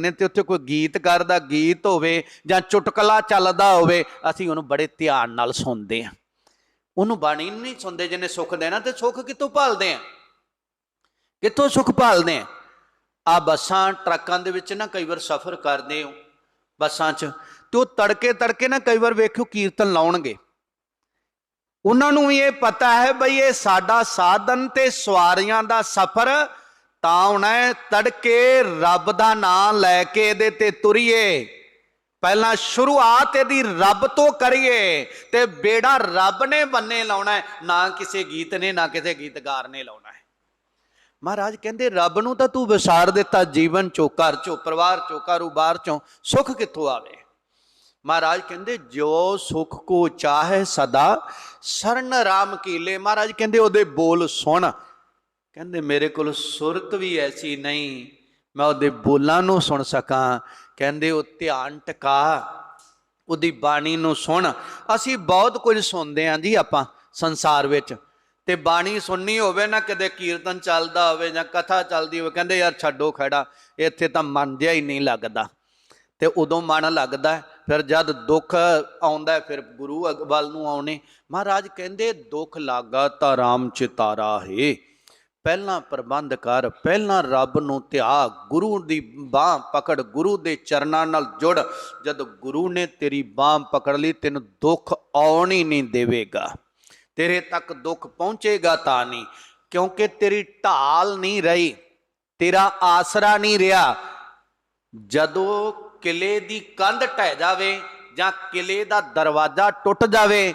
ਨੇ ਤੇ ਉੱਥੇ ਕੋਈ ਗੀਤ ਕਰਦਾ ਗੀਤ ਹੋਵੇ ਜਾਂ ਚੁਟਕਲਾ ਚੱਲਦਾ ਹੋਵੇ, ਅਸੀਂ ਉਹਨੂੰ ਬੜੇ ਧਿਆਨ ਨਾਲ ਸੁਣਦੇ ਹਾਂ। ਉਹਨੂੰ ਬਾਣੀ ਨਹੀਂ ਸੁਣਦੇ ਜਿਹਨੇ ਸੁੱਖ ਦੇਣਾ ਤੇ ਸੁੱਖ ਕਿੱਥੋਂ ਭਾਲਦੇ ਆ? ਕਿੱਥੋਂ ਸੁੱਖ ਭਾਲਦੇ ਆ? ਆ ਬੱਸਾਂ, ਟਰੱਕਾਂ ਦੇ ਵਿੱਚ ਨਾ ਕਈ ਵਾਰ ਸਫ਼ਰ ਕਰਦੇ ਹੋ, ਬੱਸਾਂ 'ਚ, ਤੇ ਉਹ ਤੜਕੇ ਤੜਕੇ ਨਾ ਕਈ ਵਾਰ ਵੇਖਿਓ ਕੀਰਤਨ ਲਾਉਣਗੇ। ਉਹਨਾਂ ਨੂੰ ਵੀ ਇਹ ਪਤਾ ਹੈ ਬਈ ਇਹ ਸਾਡਾ ਸਾਧਨ ਤੇ ਸਵਾਰੀਆਂ ਦਾ ਸਫ਼ਰ ਤਾਂ ਹੋਣਾ ਹੈ, ਤੜਕੇ ਰੱਬ ਦਾ ਨਾਮ ਲੈ ਕੇ ਇਹਦੇ ਤੇ ਤੁਰੀਏ। ਪਹਿਲਾਂ ਸ਼ੁਰੂਆਤ ਇਹਦੀ ਰੱਬ ਤੋਂ ਕਰੀਏ ਤੇ ਬੇੜਾ ਰੱਬ ਨੇ ਬੰਨੇ ਲਾਉਣਾ ਹੈ, ਨਾ ਕਿਸੇ ਗੀਤ ਨੇ, ਨਾ ਕਿਸੇ ਗੀਤਕਾਰ ਨੇ ਲਾਉਣਾ ਹੈ। ਮਹਾਰਾਜ ਕਹਿੰਦੇ, ਰੱਬ ਨੂੰ ਤਾਂ ਤੂੰ ਵਿਸਾਰ ਦਿੱਤਾ, ਜੀਵਨ ਚੋਂ, ਘਰ ਚੋਂ, ਪਰਿਵਾਰ ਚੋਂ, ਕਾਰੋਬਾਰ ਚੋਂ, ਸੁੱਖ ਕਿੱਥੋਂ ਆਵੇ? ਮਹਾਰਾਜ ਕਹਿੰਦੇ, ਜੋ ਸੁਖ ਕੋ ਚਾਹੇ ਸਦਾ, ਸਰਨ ਰਾਮ ਕੀਲੇ। ਮਹਾਰਾਜ ਕਹਿੰਦੇ, ਉਹਦੇ ਬੋਲ ਸੁਣ। ਕਹਿੰਦੇ ਮੇਰੇ ਕੋਲ ਸੁਰਤ ਵੀ ਐਸੀ ਨਹੀਂ, ਮੈਂ ਉਹਦੇ ਬੋਲਾਂ ਨੂੰ ਸੁਣ ਸਕਾਂ। ਕਹਿੰਦੇ ਉਹ ਧਿਆਨ ਟਿਕਾ, ਉਹਦੀ ਬਾਣੀ ਨੂੰ ਸੁਣ। ਅਸੀਂ ਬਹੁਤ ਕੁਝ ਸੁਣਦੇ ਆਂ ਜੀ ਆਪਾਂ ਸੰਸਾਰ ਵਿੱਚ। ਤੇ ਬਾਣੀ ਸੁਣਨੀ ਹੋਵੇ ਨਾ ਕਿਤੇ ਕੀਰਤਨ ਚੱਲਦਾ ਹੋਵੇ ਜਾਂ ਕਥਾ ਚੱਲਦੀ ਹੋਵੇ, ਕਹਿੰਦੇ ਯਾਰ ਛੱਡੋ ਖੜਾ, ਇੱਥੇ ਤਾਂ ਮਨ ਜਿਹਾ ਹੀ ਨਹੀਂ ਲੱਗਦਾ। ਤੇ ਉਦੋਂ ਮਨ ਲੱਗਦਾ, ਫਿਰ ਜਦ ਦੁੱਖ ਆਉਂਦਾ, ਫਿਰ ਗੁਰੂ ਅਗ- ਨੂੰ ਆਉਣੇ, ਮਹਾਰਾਜ ਕਹਿੰਦੇ, ਦੁੱਖ ਲਾਗਾ ਤਾਂ ਰਾਮ ਚਿਤਾਰਾ ਹੈ। ਪਹਿਲਾਂ ਪ੍ਰਬੰਧ ਕਰ, ਪਹਿਲਾਂ ਰੱਬ ਨੂੰ ਧਿਆ ਗੁਰੂ ਦੀ ਬਾਹ ਪਕੜ, ਗੁਰੂ ਦੇ ਚਰਨਾਂ ਨਾਲ ਜੁੜ। ਜਦ ਗੁਰੂ ਨੇ ਤੇਰੀ ਬਾਹ ਪਕੜ ਲਈ, ਤੈਨੂੰ ਦੁੱਖ ਆਉਣ ਹੀ ਨਹੀਂ ਦੇਵੇਗਾ। ਤੇਰੇ ਤੱਕ ਦੁੱਖ ਪਹੁੰਚੇਗਾ ਤਾਂ ਨਹੀਂ, ਕਿਉਂਕਿ ਤੇਰੀ ਢਾਲ ਨਹੀਂ ਰਹੀ, ਤੇਰਾ ਆਸਰਾ ਨਹੀਂ ਰਿਹਾ। ਜਦੋਂ ਕਿਲੇ ਦੀ ਕੰਧ ਢਹਿ ਜਾਵੇ ਜਾਂ ਕਿਲੇ ਦਾ ਦਰਵਾਜ਼ਾ ਟੁੱਟ ਜਾਵੇ,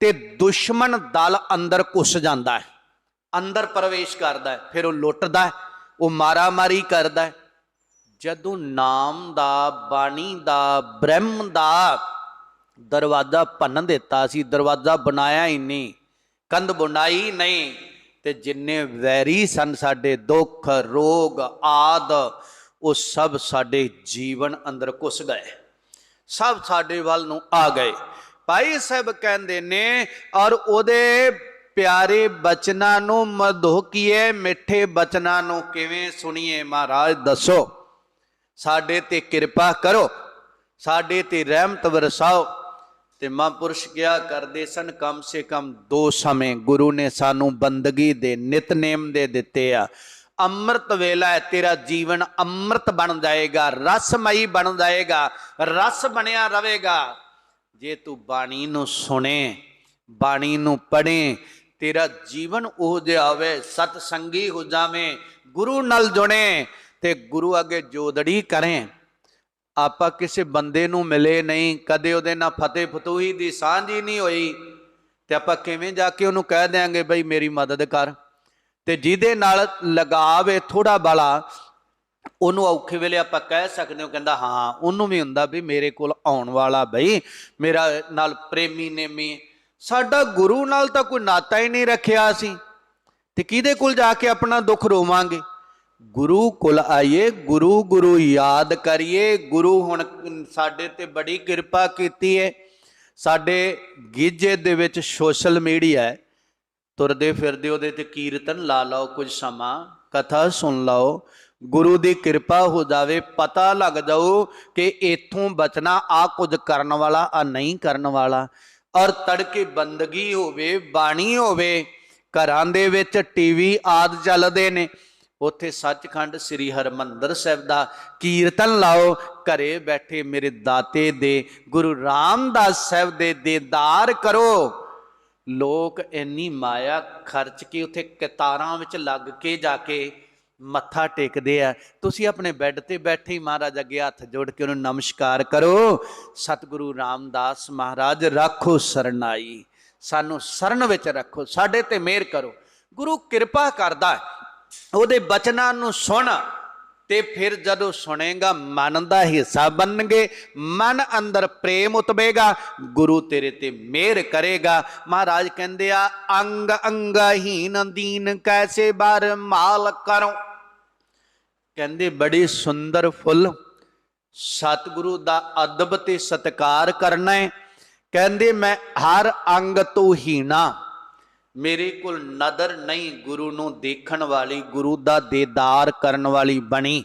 ਤੇ ਦੁਸ਼ਮਣ ਦਲ ਅੰਦਰ ਘੁਸ ਜਾਂਦਾ ਹੈ। ਅੰਦਰ ਪ੍ਰਵੇਸ਼ ਕਰਦਾ ਹੈ, ਫਿਰ ਉਹ ਲੁੱਟਦਾ ਹੈ, ਉਹ ਮਾਰਾਮਾਰੀ ਕਰਦਾ ਹੈ। ਜਦੋਂ ਨਾਮ ਦਾ, ਬਾਣੀ ਦਾ, ਬ੍ਰਹਮ ਦਾ ਦਰਵਾਜ਼ਾ ਭੰਨ ਦਿੱਤਾ ਸੀ, ਦਰਵਾਜ਼ਾ ਬਣਾਇਆ ਹੀ ਨਹੀਂ, ਕੰਧ ਬੁਣਾਈ ਨਹੀਂ, ਤੇ ਜਿੰਨੇ ਵੈਰੀ ਸਨ ਸਾਡੇ, ਦੁੱਖ, ਰੋਗ, ਆਦ, ਉਹ ਸਭ ਸਾਡੇ ਜੀਵਨ ਅੰਦਰ ਘੁਸ ਗਏ। ਸਭ ਸਾਡੇ ਵੱਲ ਨੂੰ ਆ ਗਏ। ਭਾਈ ਸਾਹਿਬ ਕਹਿੰਦੇ ਨੇ, ਔਰ ਉਹਦੇ ਪਿਆਰੇ ਬਚਨਾਂ ਨੂੰ ਮਧੋਕੀਏ, ਮਿੱਠੇ ਬਚਨਾਂ ਨੂੰ ਕਿਵੇਂ ਸੁਣੀਏ ਮਹਾਰਾਜ, ਦੱਸੋ। ਸਾਡੇ ਤੇ ਕਿਰਪਾ ਕਰੋ, ਸਾਡੇ ਤੇ ਰਹਿਮਤ ਵਰਸਾਓ। ਤੇ ਮਹਾਂਪੁਰਸ਼ ਕਿਹਾ ਕਰਦੇ ਸਨ? ਕਮ ਸੇ ਕਮ ਦੋ ਸਮੇਂ ਗੁਰੂ ਨੇ ਸਾਨੂੰ ਬੰਦਗੀ ਦੇ, ਨਿਤਨੇਮ ਦੇ ਦਿੱਤੇ ਆ। ਅੰਮ੍ਰਿਤ ਵੇਲਾ ਹੈ, ਤੇਰਾ ਜੀਵਨ ਅੰਮ੍ਰਿਤ ਬਣ ਜਾਏਗਾ, ਰਸਮਈ ਬਣ ਜਾਏਗਾ, ਰਸ ਬਣਿਆ ਰਹੇਗਾ। ਜੇ ਤੂੰ ਬਾਣੀ ਨੂੰ ਸੁਣੇ, ਬਾਣੀ ਨੂੰ ਪੜ੍ਹੇ ਤੇਰਾ ਜੀਵਨ ਉਹ ਜਿਹਾ ਹੋਵੇ ਸਤ ਸੰਗੀ ਹੋ ਜਾਵੇਂ, ਗੁਰੂ ਨਾਲ ਜੁੜੇ ਤੇ ਗੁਰੂ ਅੱਗੇ ਜੋਦੜੀ ਕਰੇ। ਆਪਾਂ ਕਿਸੇ ਬੰਦੇ ਨੂੰ ਮਿਲੇ ਨਹੀਂ, ਕਦੇ ਉਹਦੇ ਨਾਲ ਫਤਿਹ ਫਤੂਹੀ ਦੀ ਸਾਂਝੀ ਨਹੀਂ ਹੋਈ। ਤੇ ਆਪਾਂ ਕਿਵੇਂ ਜਾ ਕੇ ਉਹਨੂੰ ਕਹਿ ਦਿਆਂਗੇ, ਬਈ ਮੇਰੀ ਮਦਦ ਕਰ। ਤੇ ਜਿਹਦੇ ਨਾਲ ਲਗਾਵੇ ਥੋੜਾ ਬਾਲਾ, ਉਹਨੂੰ ਔਖੇ ਵੇਲੇ ਆਪਾਂ ਕਹਿ ਸਕਦੇ ਹਾਂ ਕਹਿੰਦਾ ਹਾਂ, ਉਹਨੂੰ ਵੀ ਹੁੰਦਾ ਵੀ ਮੇਰੇ ਕੋਲ ਆਉਣ ਵਾਲਾ ਬਈ, ਮੇਰਾ ਨਾਲ ਪ੍ਰੇਮੀ ਨੇਮੀ ਸਾਡਾ ਗੁਰੂ ਨਾਲ ਤਾਂ ਕੋਈ ਨਾਤਾ ਹੀ ਨਹੀਂ ਰੱਖਿਆ ਸੀ। ਤੇ ਕਿਹਦੇ ਕੋਲ ਜਾ ਕੇ ਆਪਣਾ ਦੁੱਖ ਰੋਵਾਂਗੇ? ਗੁਰੂ ਕੋਲ ਆਈਏ, ਗੁਰੂ ਗੁਰੂ ਯਾਦ ਕਰੀਏ। ਗੁਰੂ ਹੁਣ ਸਾਡੇ ਤੇ ਬੜੀ ਕਿਰਪਾ ਕੀਤੀ ਹੈ ਸਾਡੇ ਗੀਜੇ ਦੇ ਵਿੱਚ ਸੋਸ਼ਲ ਮੀਡੀਆ ਹੈ। ਤੁਰਦੇ ਫਿਰਦੇ ਉਹਦੇ ਤੇ ਕੀਰਤਨ ਲਾ ਲਓ, ਕੁਝ ਸਮਾਂ ਕਥਾ ਸੁਣ ਲਓ। ਗੁਰੂ ਦੀ ਕਿਰਪਾ ਹੋ ਜਾਵੇ, ਪਤਾ ਲੱਗ ਜਾਊ ਕਿ ਇਥੋਂ ਬਚਣਾ ਆ ਕੁਝ ਕਰਨ ਵਾਲਾ ਆ ਨਹੀਂ ਕਰਨ ਵਾਲਾ। ਔਰ ਤੜਕੇ ਬੰਦਗੀ ਹੋਵੇ, ਬਾਣੀ ਹੋਵੇ, ਘਰਾਂ ਦੇ ਵਿੱਚ ਟੀਵੀ ਆਦ ਚੱਲਦੇ ਨੇ। ਉੱਥੇ ਸੱਚਖੰਡ ਸ੍ਰੀ ਹਰਮੰਦਰ ਸਾਹਿਬ ਦਾ ਕੀਰਤਨ ਲਾਓ, ਘਰੇ ਬੈਠੇ ਮੇਰੇ ਦਾਤੇ ਦੇ, ਗੁਰੂ ਰਾਮਦਾਸ ਸਾਹਿਬ ਦੇ ਦੀਦਾਰ ਕਰੋ। ਲੋਕ ਇੰਨੀ ਮਾਇਆ ਖਰਚ ਕੇ ਉੱਥੇ ਕਤਾਰਾਂ ਵਿੱਚ ਲੱਗ ਕੇ ਜਾ ਕੇ ਮੱਥਾ ਟੇਕਦੇ ਆ। ਤੁਸੀਂ ਆਪਣੇ ਬੈੱਡ ਤੇ ਬੈਠੇ ਹੀ ਮਹਾਰਾਜ ਅੱਗੇ ਹੱਥ ਜੋੜ ਕੇ ਉਹਨੂੰ ਨਮਸਕਾਰ ਕਰੋ। ਸਤਿਗੁਰੂ ਰਾਮਦਾਸ ਮਹਾਰਾਜ, ਰੱਖੋ ਸਰਨਾਈ। ਸਾਨੂੰ ਸਰਨ ਵਿੱਚ ਰੱਖੋ, ਸਾਡੇ ਤੇ ਮਿਹਰ ਕਰੋ। ਗੁਰੂ ਕਿਰਪਾ ਕਰਦਾ ਉਹਦੇ ਬਚਨਾਂ ਨੂੰ ਸੁਣ। ਤੇ ਫਿਰ ਜਦੋਂ ਸੁਣੇਗਾ, ਮਨ ਦਾ ਹਿੱਸਾ ਬਣਨਗੇ, ਮਨ ਅੰਦਰ ਪ੍ਰੇਮ ਉਤਵੇਗਾ, ਗੁਰੂ ਤੇਰੇ ਤੇ ਮਿਹਰ ਕਰੇਗਾ। ਮਹਾਰਾਜ ਕਹਿੰਦੇ ਆ, ਅੰਗ ਅੰਗਹੀਨ ਦੀਨ ਕੈਸੇ ਬਰ ਮਾਲ ਕਰੋ? ਕਹਿੰਦੇ, ਬੜੀ ਸੁੰਦਰ ਫੁੱਲ। ਸਤਿਗੁਰੂ ਦਾ ਅਦਬ ਤੇ ਸਤਕਾਰ ਕਰਨਾ ਹੈ। ਕਹਿੰਦੇ, ਮੈਂ ਹਰ ਅੰਗ ਤੋਂ ਹੀਣਾ। ਮੇਰੇ ਕੋਲ ਨਦਰ ਨਹੀਂ, ਗੁਰੂ ਨੂੰ ਦੇਖਣ ਵਾਲੀ, ਗੁਰੂ ਦਾ ਦੀਦਾਰ ਕਰਨ ਵਾਲੀ ਬਣੀ।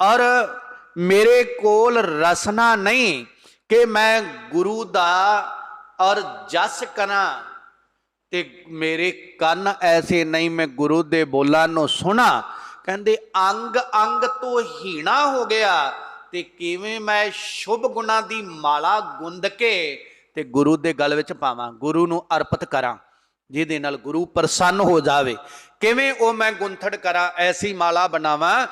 ਔਰ ਮੇਰੇ ਕੋਲ ਰਸਨਾ ਨਹੀਂ ਕਿ ਮੈਂ ਗੁਰੂ ਦਾ, ਔਰ ਜਸ ਕਰਾਂ ਤੇ ਮੇਰੇ ਕੰਨ ਐਸੇ ਨਹੀਂ, ਮੈਂ ਗੁਰੂ ਦੇ ਬੋਲਾਂ ਨੂੰ ਸੁਣਾ। ਕਹਿੰਦੇ, ਅੰਗ ਅੰਗ ਤੋਂ ਹੀਣਾ ਹੋ ਗਿਆ ਤੇ ਕਿਵੇਂ ਮੈਂ ਸ਼ੁਭ ਗੁਣਾ ਦੀ ਮਾਲਾ ਗੁੰਦ ਕੇ ਤੇ ਗੁਰੂ ਦੇ ਗਲ ਵਿੱਚ ਪਾਵਾਂ, ਗੁਰੂ ਨੂੰ ਅਰਪਿਤ ਕਰਾਂ। ਜਿਹਦੇ ਨਾਲ ਗੁਰੂ ਪ੍ਰਸੰਨ ਹੋ ਜਾਵੇ। ਕਿਵੇਂ ਉਹ ਮੈਂ ਗੁੰਥੜ ਕਰਾਂ, ਐਸੀ ਮਾਲਾ ਬਣਾਵਾਂ?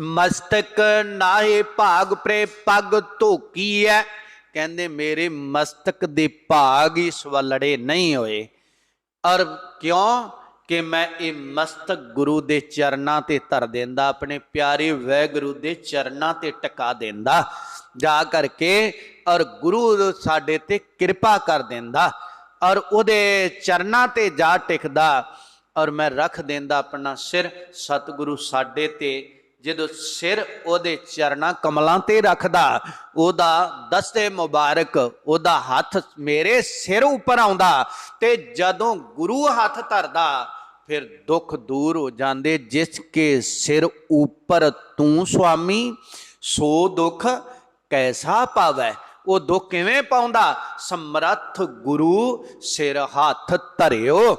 ਮਸਤਕ ਨਾਹੇ ਭਾਗ ਪ੍ਰੇ ਪੱਗ ਧੋਕੀ ਐ। ਕਹਿੰਦੇ, ਮੇਰੇ ਮਸਤਕ ਦੇ ਭਾਗ ਹੀ ਸਵਲੜੇ ਨਹੀਂ ਹੋਏ। ਔਰ ਕਿਉਂ? ਕਿ ਮੈਂ ਇਹ ਮਸਤਕ ਗੁਰੂ ਦੇ ਚਰਨਾਂ ਤੇ ਧਰ ਦਿੰਦਾ, ਆਪਣੇ ਪਿਆਰੇ ਵੈਗੁਰੂ ਦੇ ਚਰਨਾਂ ਤੇ ਟਿਕਾ ਦਿੰਦਾ। ਜਾ ਕਰਕੇ ਔਰ ਗੁਰੂ ਸਾਡੇ ਤੇ ਕਿਰਪਾ ਕਰ ਦਿੰਦਾ। ਔਰ ਉਹਦੇ ਚਰਨਾਂ ਤੇ ਜਾ ਟਿਕਦਾ ਔਰ ਮੈਂ ਰੱਖ ਦਿੰਦਾ ਆਪਣਾ ਸਿਰ ਸਤਿਗੁਰੂ ਸਾਡੇ ਤੇ। ਜਦੋਂ ਸਿਰ ਉਹਦੇ ਚਰਨਾਂ ਕਮਲਾਂ ਤੇ ਰੱਖਦਾ, ਉਹਦਾ ਦਸਤੇ ਮੁਬਾਰਕ, ਉਹਦਾ ਹੱਥ ਮੇਰੇ ਸਿਰ ਉੱਪਰ ਆਉਂਦਾ ਤੇ ਜਦੋਂ ਗੁਰੂ ਹੱਥ ਧਰਦਾ, ਫਿਰ ਦੁੱਖ ਦੂਰ ਹੋ ਜਾਂਦੇ, ਜਿਸ ਕੇ ਸਿਰ ਉੱਪਰ ਤੂੰ ਸੁਆਮੀ, ਸੋ ਦੁੱਖ ਕੈਸਾ ਪਾਵੈ? ਉਹ ਦੁੱਖ ਕਿਵੇਂ ਪਾਉਂਦਾ? ਸਮਰੱਥ ਗੁਰੂ ਸਿਰ ਹੱਥ ਧਰਿਓ।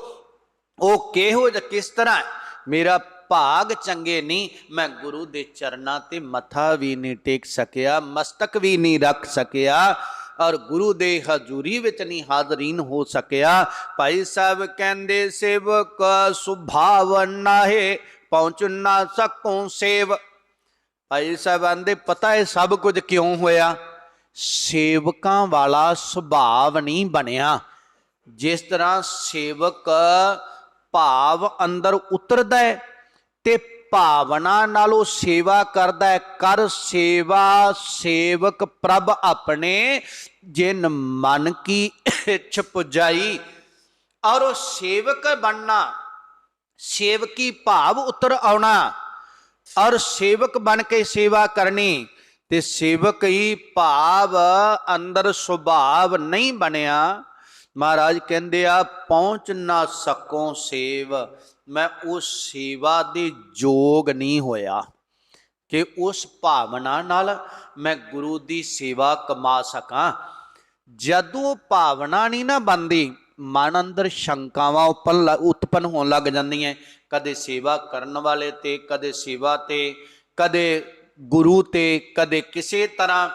ਉਹ ਕਿਹੋ ਜਿਹਾ ਕਿਸ ਤਰ੍ਹਾਂ ਮੇਰਾ ਭਾਗ ਚੰਗੇ ਨਹੀਂ, ਮੈਂ ਗੁਰੂ ਦੇ ਚਰਨਾਂ ਤੇ ਮੱਥਾ ਵੀ ਨਹੀਂ ਟੇਕ ਸਕਿਆ, ਮਸਤਕ ਵੀ ਨਹੀਂ ਰੱਖ ਸਕਿਆ ਔਰ ਗੁਰੂ ਦੇ ਹਜ਼ੂਰੀ ਵਿੱਚ ਨਹੀਂ ਹਾਜ਼ਰੀਨ ਹੋ ਸਕਿਆ। ਭਾਈ ਸਾਹਿਬ ਕਹਿੰਦੇ, ਸੇਵਕ ਸੁਭਾਵ ਨਾਹੇ, ਪਹੁੰਚ ਨਾ ਸਕੂੰ ਸੇਵ। ਭਾਈ ਸਾਹਿਬ ਆਂਦੇ, ਪਤਾ ਹੈ ਸਭ ਕੁਝ ਕਿਉਂ ਹੋਇਆ? ਸੇਵਕਾਂ ਵਾਲਾ ਸੁਭਾਵ ਨਹੀਂ ਬਣਿਆ। ਜਿਸ ਤਰ੍ਹਾਂ ਸੇਵਕ ਭਾਵ ਅੰਦਰ ਉਤਰਦਾ ਹੈ ਤੇ ਭਾਵਨਾ ਨਾਲ ਉਹ ਸੇਵਾ ਕਰਦਾ ਹੈ। ਕਰ ਸੇਵਾ ਸੇਵਕ ਪ੍ਰਭ ਆਪਣੇ ਜਿਨ ਮਨ ਕੀ ਇੱਛ ਪੁਜਾਈ ਔਰ ਉਹ ਸੇਵਕ ਬਣਨਾ, ਸੇਵਕੀ ਭਾਵ ਉਤਰ ਆਉਣਾ ਔਰ ਸੇਵਕ ਬਣ ਕੇ ਸੇਵਾ ਕਰਨੀ ਤੇ ਸੇਵਕ ਹੀ ਭਾਵ ਅੰਦਰ ਸੁਭਾਵ ਨਹੀਂ ਬਣਿਆ। ਮਹਾਰਾਜ ਕਹਿੰਦੇ ਆ, ਪਹੁੰਚ ਨਾ ਸਕੋ ਸੇਵ। ਮੈਂ ਉਸ ਸੇਵਾ ਦੇ ਯੋਗ ਨਹੀਂ ਹੋਇਆ ਕਿ ਉਸ ਭਾਵਨਾ ਨਾਲ ਮੈਂ ਗੁਰੂ ਦੀ ਸੇਵਾ ਕਮਾ ਸਕਾਂ। ਜਦੋਂ ਭਾਵਨਾ ਨਹੀਂ ਨਾ ਬੰਦੀ ਮਨ ਅੰਦਰ ਸ਼ੰਕਾਵਾਂ ਉਪਨ ਉਤਪਨ ਹੋਣ ਲੱਗ ਜਾਂਦੀਆਂ। ਕਦੇ ਸੇਵਾ ਕਰਨ ਵਾਲੇ ਤੇ, ਕਦੇ ਸੇਵਾ ਤੇ, ਕਦੇ ਗੁਰੂ ਤੇ ਕਦੇ ਕਿਸੇ ਤਰ੍ਹਾਂ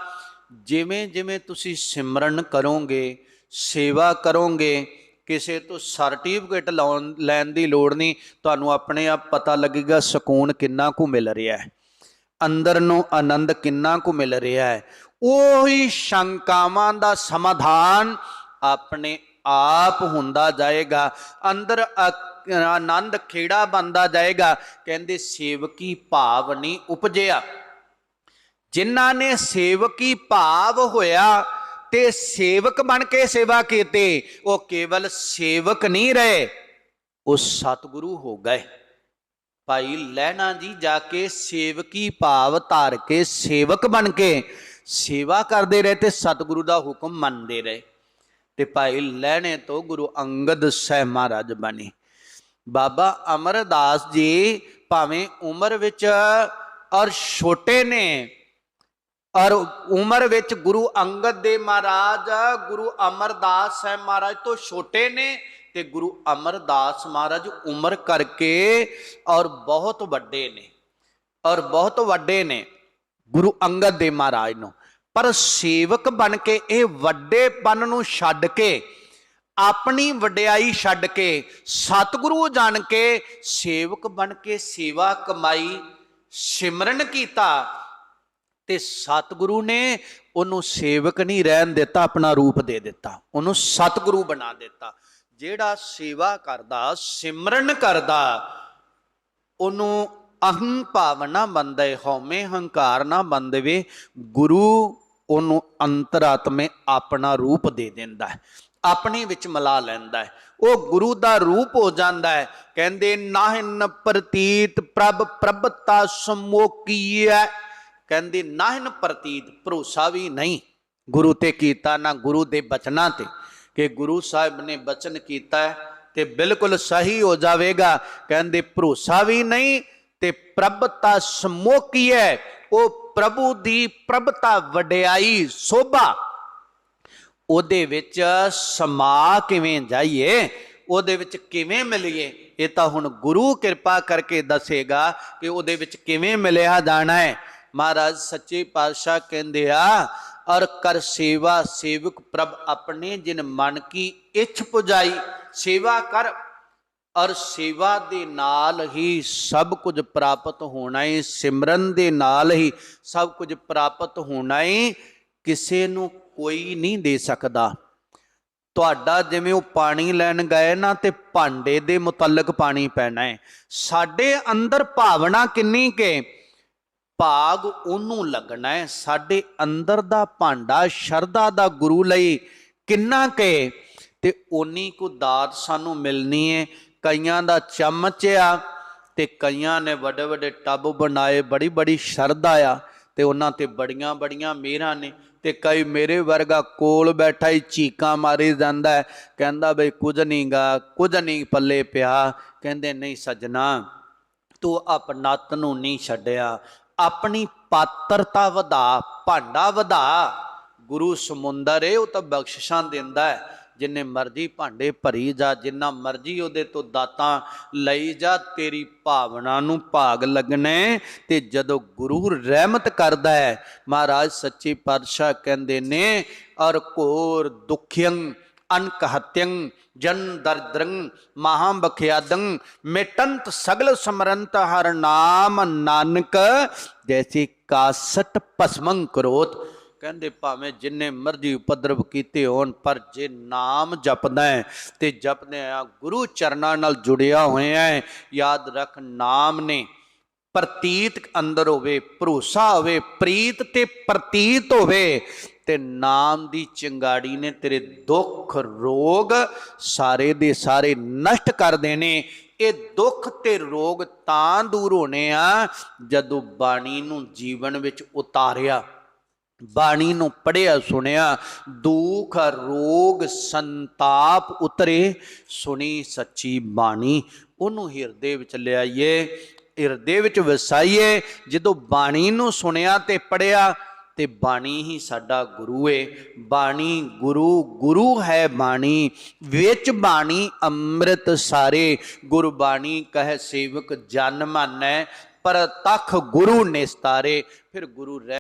ਜਿਵੇਂ ਜਿਵੇਂ ਤੁਸੀਂ ਸਿਮਰਨ ਕਰੋਗੇ, ਸੇਵਾ ਕਰੋਗੇ, ਕਿਸੇ ਤੋਂ ਸਰਟੀਫਿਕੇਟ ਲਾਉਣ, ਲੈਣ ਦੀ ਲੋੜ ਨਹੀਂ, ਤੁਹਾਨੂੰ ਆਪਣੇ ਆਪ ਪਤਾ ਲੱਗੇਗਾ ਸਕੂਨ ਕਿੰਨਾ ਕੁ ਮਿਲ ਰਿਹਾ ਹੈ ਅੰਦਰ ਨੂੰ ਆਨੰਦ ਕਿੰਨਾ ਕੁ ਮਿਲ ਰਿਹਾ ਹੈ। ਉਹੀ ਸ਼ੰਕਾਵਾਂ ਦਾ ਸਮਾਧਾਨ ਆਪਣੇ ਆਪ ਹੁੰਦਾ ਜਾਏਗਾ, ਅੰਦਰ ਅ- ਆਨੰਦ ਖੇੜਾ ਬੰਦਾ ਜਾਏਗਾ, ਕਹਿੰਦੇ ਸੇਵਕੀ ਭਾਵ ਨਹੀਂ ਉਪਜਿਆ। ਜਿਨ੍ਹਾਂ ਨੇ ਸੇਵਕੀ ਭਾਵ ਹੋਇਆ ਤੇ ਸੇਵਕ ਬਣ ਕੇ ਸੇਵਾ ਕੀਤੀ, ਉਹ ਕੇਵਲ ਸੇਵਕ ਨਹੀਂ ਰਹੇ, ਉਹ ਸਤਿਗੁਰੂ ਹੋ ਗਏ। ਭਾਈ ਲਹਿਣਾ ਜੀ ਜਾ ਕੇ ਸੇਵਕੀ ਭਾਵ ਧਾਰ ਕੇ ਸੇਵਕ ਬਣ ਕੇ ਸੇਵਾ ਕਰਦੇ ਰਹੇ ਤੇ ਸਤਿਗੁਰੂ ਦਾ ਹੁਕਮ ਮੰਨਦੇ ਰਹੇ। ਤੇ ਭਾਈ ਲਹਿਣੇ ਤੋਂ ਗੁਰੂ ਅੰਗਦ ਸਾਹਿਬ ਮਹਾਰਾਜ ਬਣੇ। ਬਾਬਾ ਅਮਰਦਾਸ ਜੀ ਭਾਵੇਂ ਉਮਰ ਵਿੱਚ ਔਰ ਛੋਟੇ ਨੇ ਔਰ ਉਮਰ ਵਿੱਚ ਗੁਰੂ ਅੰਗਦ ਦੇ ਮਹਾਰਾਜ, ਗੁਰੂ ਅਮਰਦਾਸ ਸਾਹਿਬ ਮਹਾਰਾਜ ਤੋਂ ਛੋਟੇ ਨੇ ਤੇ ਗੁਰੂ ਅਮਰਦਾਸ ਮਹਾਰਾਜ ਉਮਰ ਕਰਕੇ ਔਰ ਬਹੁਤ ਵੱਡੇ ਨੇ। ਔਰ ਬਹੁਤ ਵੱਡੇ ਨੇ ਗੁਰੂ ਅੰਗਦ ਦੇ ਮਹਾਰਾਜ ਨੂੰ। ਪਰ ਸੇਵਕ ਬਣ ਕੇ, ਇਹ ਵੱਡੇਪਨ ਨੂੰ ਛੱਡ ਕੇ, ਆਪਣੀ ਵਡਿਆਈ ਛੱਡ ਕੇ, ਸਤਿਗੁਰੂ ਜਾਣ ਕੇ ਸੇਵਕ ਬਣ ਕੇ ਸੇਵਾ ਕਮਾਈ, ਸਿਮਰਨ ਕੀਤਾ ਤੇ ਸਤਿਗੁਰੂ ਨੇ ਉਹਨੂੰ ਸੇਵਕ ਨਹੀਂ ਰਹਿਣ ਦਿੱਤਾ, ਆਪਣਾ ਰੂਪ ਦੇ ਦਿੱਤਾ। ਉਹਨੂੰ ਸਤਿਗੁਰੂ ਬਣਾ ਦਿੱਤਾ। ਜਿਹੜਾ ਸੇਵਾ ਕਰਦਾ, ਸਿਮਰਨ ਕਰਦਾ, ਉਹਨੂੰ ਅਹੰ ਭਾਵਨਾ ਬੰਦੇ ਹਉਮੈ ਹੰਕਾਰ ਨਾ ਬੰਦਵੇ ਗੁਰੂ ਉਹਨੂੰ ਅੰਤਰਾਤਮੇ ਆਪਣਾ ਰੂਪ ਦੇ ਦਿੰਦਾ ਹੈ ਆਪਣੇ ਵਿੱਚ ਮਿਲਾ ਲੈਂਦਾ ਹੈ ਉਹ ਗੁਰੂ ਦਾ ਰੂਪ ਹੋ ਜਾਂਦਾ ਹੈ ਕਹਿੰਦੇ ਨਾਹਿਨ ਪ੍ਰਤੀਤ ਪ੍ਰਭ ਪ੍ਰਭਤਾ ਸਮੋਕੀਐ ਕਹਿੰਦੇ, ਨਾਹਿਨ ਪ੍ਰਤੀਤ ਭਰੋਸਾ ਵੀ ਨਹੀਂ। ਗੁਰੂ ਤੇ ਕੀਤਾ ਨਾ ਗੁਰੂ ਦੇ ਬਚਨਾਂ ਤੇ। ਕਿ ਗੁਰੂ ਸਾਹਿਬ ਨੇ ਬਚਨ ਕੀਤਾ ਹੈ ਤੇ ਬਿਲਕੁਲ ਸਹੀ ਹੋ ਜਾਵੇਗਾ। ਕਹਿੰਦੇ ਭਰੋਸਾ ਵੀ ਨਹੀਂ ਤੇ ਪ੍ਰਭਤਾ ਸਮੋਕੀ ਹੈ। ਉਹ ਪ੍ਰਭੂ ਦੀ ਪ੍ਰਭਤਾ ਵਡਿਆਈ ਸੋਭਾ। ਉਹਦੇ ਵਿੱਚ ਸਮਾ ਕਿਵੇਂ ਜਾਈਏ, ਉਹਦੇ ਵਿੱਚ ਕਿਵੇਂ ਮਿਲੀਏ, ਇਹ ਤਾਂ ਹੁਣ ਗੁਰੂ ਕਿਰਪਾ ਕਰਕੇ ਦੱਸੇਗਾ ਕਿ ਉਹਦੇ ਵਿੱਚ ਕਿਵੇਂ ਮਿਲਿਆ ਜਾਣਾ ਹੈ। ਮਹਾਰਾਜ ਸੱਚੇ ਪਾਤਸ਼ਾਹ ਕਹਿੰਦੇ ਆ ਔਰ ਕਰ ਸੇਵਾ ਸੇਵਕ ਪ੍ਰਭ ਆਪਣੇ ਜਿਨ ਮਨ ਕੀ ਇੱਛ ਪੁਜਾਈ, ਸੇਵਾ ਕਰ। ਔਰ ਸੇਵਾ ਦੇ ਨਾਲ ਹੀ ਸਭ ਕੁਝ ਪ੍ਰਾਪਤ ਹੋਣਾ ਹੈ ਸਿਮਰਨ ਦੇ ਨਾਲ ਹੀ ਸਭ ਕੁਝ ਪ੍ਰਾਪਤ ਹੋਣਾ ਹੈ ਕਿਸੇ ਨੂੰ ਕੋਈ ਨਹੀਂ ਦੇ ਸਕਦਾ। ਤੁਹਾਡਾ ਜਿਵੇਂ ਉਹ ਪਾਣੀ ਲੈਣ ਗਏ ਨਾ ਤੇ ਭਾਂਡੇ ਦੇ ਮੁਤਲਕ ਪਾਣੀ ਪੈਣਾ ਹੈ ਸਾਡੇ ਅੰਦਰ ਭਾਵਨਾ ਕਿੰਨੀ ਕੇ ਭਾਗ ਉਹਨੂੰ ਲੱਗਣਾ ਹੈ। ਸਾਡੇ ਅੰਦਰ ਦਾ ਭਾਂਡਾ ਸ਼ਰਧਾ ਦਾ ਗੁਰੂ ਲਈ ਕਿੰਨਾ ਕੇ ਤੇ ਓਨੀ ਕੁ ਦਾਤ ਸਾਨੂੰ ਮਿਲਣੀ ਹੈ ਕਈਆਂ ਦਾ ਚਮਚ ਆ ਤੇ ਕਈਆਂ ਨੇ ਵੱਡੇ ਵੱਡੇ ਟੱਬ ਬਣਾਏ, ਬੜੀ ਬੜੀ ਸ਼ਰਧਾ ਆ ਤੇ ਉਹਨਾਂ ਤੇ ਬੜੀਆਂ ਬੜੀਆਂ ਮਿਹਰਾਂ ਨੇ ਤੇ ਕਈ ਮੇਰੇ ਵਰਗਾ ਕੋਲ ਬੈਠਾ ਹੀ ਚੀਕਾਂ ਮਾਰੀ ਜਾਂਦਾ ਹੈ। ਕਹਿੰਦਾ ਬਈ ਕੁਝ ਨਹੀਂਗਾ ਕੁਝ ਨਹੀਂ ਪੱਲੇ ਪਿਆ। ਕਹਿੰਦੇ ਨਹੀਂ ਸਜਣਾ, ਤੂੰ ਆਪਣਤ ਨੂੰ ਨਹੀਂ ਛੱਡਿਆ। ਆਪਣੀ ਪਾਤਰਤਾ ਵਧਾ, ਭਾਂਡਾ ਵਧਾ। ਗੁਰੂ ਸਮੁੰਦਰ ਏ, ਉਹ ਤਾਂ ਬਖਸ਼ਿਸ਼ਾਂ ਦਿੰਦਾ ਹੈ। ਜਿੰਨੇ ਮਰਜ਼ੀ ਭਾਂਡੇ ਭਰੀ ਜਾ, ਜਿੰਨਾ ਮਰਜ਼ੀ ਉਹਦੇ ਤੋਂ ਦਾਤਾਂ ਲਈ ਜਾ, ਤੇਰੀ ਭਾਵਨਾ ਨੂੰ ਭਾਗ ਲੱਗਣੇ। ਤੇ ਜਦੋਂ ਗੁਰੂ ਰਹਿਮਤ ਕਰਦਾ ਹੈ, ਮਹਾਰਾਜ ਸੱਚੇ ਪਾਤਸ਼ਾਹ ਕਹਿੰਦੇ ਨੇ ਔਰ ਘੋਰ ਦੁਖਿਯੰ ਅਨਕ ਹਤਿਯੰ ਜਨ ਦਰਦਰੰ ਮਹਾ ਬਖਿਆਦੰ ਮੇਟੰਤ ਸਗਲ ਸਮਰੰਤ ਹਰ ਨਾਮ ਨਾਨਕ ਜੈਸੀ ਕਾਸਟ ਭਸਮੰ ਕਰੋਤ। ਕਹਿੰਦੇ ਭਾਵੇਂ ਜਿੰਨੇ ਮਰਜ਼ੀ ਉਪਦਰਵ ਕੀਤੇ ਹੋਣ, ਪਰ ਜੇ ਨਾਮ ਜਪਦਾ ਹੈ ਤੇ ਜਪਦੇ ਆ ਗੁਰੂ ਚਰਨਾਂ ਨਾਲ ਜੁੜਿਆ ਹੋਇਆ ਹੈ, ਯਾਦ ਰੱਖ ਨਾਮ ਨੇ ਪ੍ਰਤੀਤ ਅੰਦਰ ਹੋਵੇ, ਭਰੋਸਾ ਹੋਵੇ, ਪ੍ਰੀਤ ਤੇ ਪ੍ਰਤੀਤ ਹੋਵੇ, ਤੇ ਨਾਮ ਦੀ ਚਿੰਗਾੜੀ ਨੇ ਤੇਰੇ ਦੁੱਖ, ਰੋਗ ਸਾਰੇ ਦੇ ਸਾਰੇ ਨਸ਼ਟ ਕਰ ਦੇਣੇ। ਇਹ ਦੁੱਖ ਤੇ ਰੋਗ ਤਾਂ ਦੂਰ ਹੋਣੇ ਆ, ਜਦੋਂ ਬਾਣੀ ਨੂੰ ਜੀਵਨ ਵਿੱਚ ਉਤਾਰਿਆ, ਬਾਣੀ ਨੂੰ ਪੜਿਆ ਸੁਣਿਆ, ਦੁੱਖ, ਰੋਗ, ਸੰਤਾਪ ਉਤਰੇ, ਸੁਣੀ ਸੱਚੀ ਬਾਣੀ, ਉਹਨੂੰ ਹਿਰਦੇ ਵਿੱਚ ਲਿਆਈਏ ਹਿਰਦੇ ਵਿੱਚ ਵਸਾਈਏ, ਜਦੋਂ ਬਾਣੀ ਨੂੰ ਸੁਣਿਆ ਤੇ ਪੜਿਆ ਤੇ ਬਾਣੀ ਹੀ ਸਾਡਾ ਗੁਰੂ ਏ। ਬਾਣੀ ਗੁਰੂ ਗੁਰੂ ਹੈ ਬਾਣੀ, ਵਿੱਚ ਬਾਣੀ ਅੰਮ੍ਰਿਤ ਸਾਰੇ। ਗੁਰਬਾਣੀ ਕਹਿ ਸੇਵਕ ਜਨ ਮਾਨੈ, ਪਰ ਤਖ ਗੁਰੂ ਨਿਸਤਾਰੇ, ਫਿਰ ਗੁਰੂ ਰਹਿ